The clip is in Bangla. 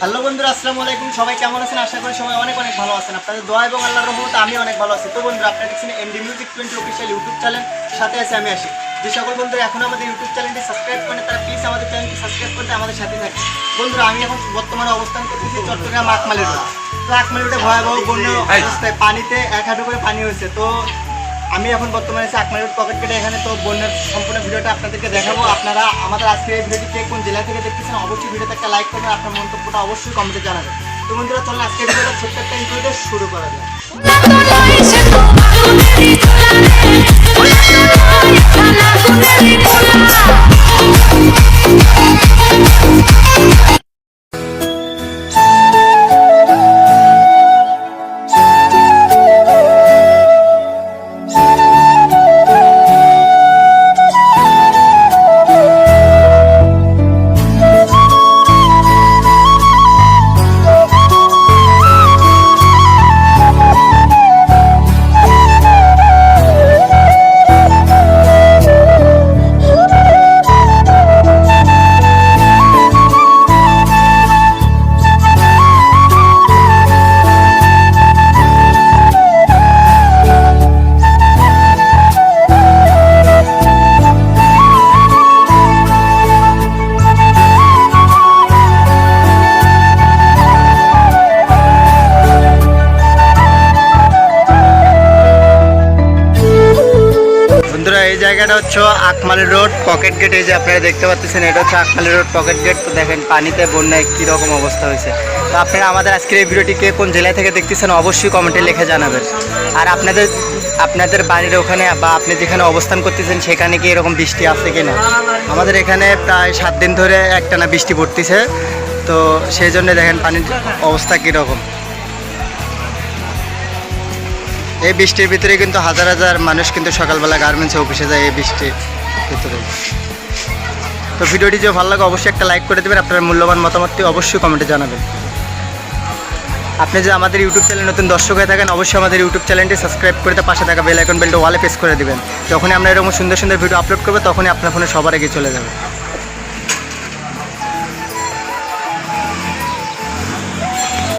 হ্যালো বন্ধুরা আসসালামু আলাইকুম। সবাই কেমন আছেন? আশা করি সবাই অনেক অনেক ভালো আছেন। আপনাদের দোয়া এবং আল্লাহর রহমতে আমি অনেক ভালো আছি। তো বন্ধুরা আপনারা দেখছেন MD music twenty official YouTube channel সাথে আছে আমি আসি যে সকল বন্ধুরা এখন আমাদের ইউটিউব চ্যানেলটি সাবস্ক্রাইব করেন তারা প্লিজ আমাদের চ্যানেলটি সাবস্ক্রাইব করতে আমাদের সাথে থাকে বন্ধুরা আমি এখন বর্তমানে অবস্থান করতেছি চট্টগ্রাম আকমালি রোড। তো আকমালি রোডে ভয়াবহ বন্যা অবস্থায় পানিতে এক হাঁটু করে পানি হয়েছে। তো আমি এখন বর্তমানে আছি আকমারি পকেট কেটে এখানে তো বন্যার সম্পূর্ণ ভিডিওটা আপনাদেরকে দেখাবো। আপনারা আমাদের আজকের এই ভিডিওটি কে কোন জেলা থেকে দেখতেছেন, অবশ্যই ভিডিওতে একটা লাইক করবেন, আপনার মন্তব্যটা অবশ্যই কমেন্টে জানাবেন। তো বন্ধুরা, চলুন আজকের ভিডিওটা ছোট্ট একটা ইন্টারভিউটা শুরু করা যায় জায়গাটা হচ্ছে আকমালি রোড, পকেট গেট, এই যে আপনারা দেখতে পাচ্ছেন, এটা হচ্ছে আকমালি রোড পকেট গেট। তো দেখেন, পানিতে বন্যায় কীরকম অবস্থা হয়েছে। তো আপনারা আমাদের আজকের এই ভিডিওটি কে কোন জেলা থেকে দেখতেছেন, অবশ্যই কমেন্টে লিখে জানাবেন। আর আপনাদের আপনাদের বাড়ির ওখানে বা আপনি যেখানে অবস্থান করতেছেন, সেখানে কি এরকম বৃষ্টি আছে কি না আমাদের এখানে প্রায় সাত দিন ধরে একটানা বৃষ্টি পড়তেছে। তো সেই জন্য দেখেন, পানির অবস্থা কীরকম। এই বৃষ্টির ভিতরে কিন্তু হাজার হাজার মানুষ কিন্তু সকালবেলা গার্মেন্টসে অফিসে যায় এই বৃষ্টির ভিতরে। তো ভিডিওটি যে ভালো লাগে, অবশ্যই একটা লাইক করে দেবেন। আপনার মূল্যবান মতামতটি অবশ্যই কমেন্টে জানাবেন। আপনি যে আমাদের ইউটিউব চ্যানেল নতুন দর্শক হয়ে থাকেন, অবশ্যই আমাদের ইউটিউব চ্যানেলটি সাবস্ক্রাইব করে পাশে থাকা বেল আইকন বেলটা ওয়ালে প্রেস করে দেবেন। যখনই আমরা এরকম সুন্দর সুন্দর ভিডিও আপলোড করব, তখনই আপনার ফোনে সবার আগে চলে যাবে।